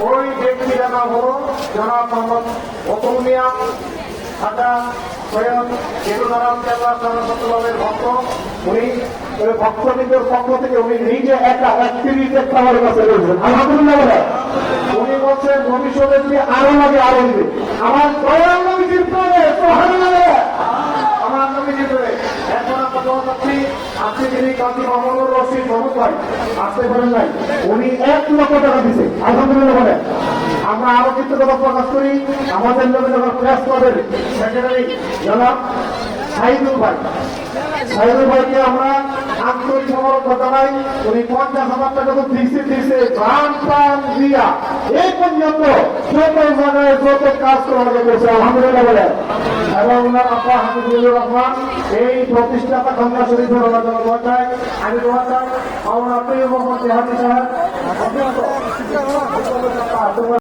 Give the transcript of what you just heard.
ওই ব্যক্তিরা নাম হল জনাব মোহাম্মদ অতুল মিয়া সৈয়দ ভক্ত। উনি ওই পক্ষ থেকে উনি নিজে একা একত্রিশে কাছে রয়েছেন আলহামদুলিল্লাহ উনি বলছেন ভবিষ্যতে আরও লাগে আরও আমার করছি আজকে যিনি কাজী মোহাম্মদ রশিদ পারেন নাই। উনি এক লক্ষ টাকা দিছে আলহামদুলিল্লাহ বলে। আমরা আরও কৃতজ্ঞতা প্রকাশ করি। আমাদের নবীনগর প্রেস ক্লাবের সেক্রেটারি জনাব ভাই। সাইদুল ভাইকে আমরা আন্তরিক সমর্থ জানাই উনি পঞ্চাশ হাজার টাকা তো দিছে দিছে প্রাণ প্রাণ দিয়া। এই পর্যন্ত যত জায়গায় যত কাজ করা করছে, আলহামদুলিল্লাহ বলে। এবং ওনার আপা হামিদুল রহমান, এই প্রতিষ্ঠাতা গঙ্গা শরীফ ওনার জন্য আমি দোয়া চাই আমার আপনি মোহাম্মদ তেহাদি সাহেব।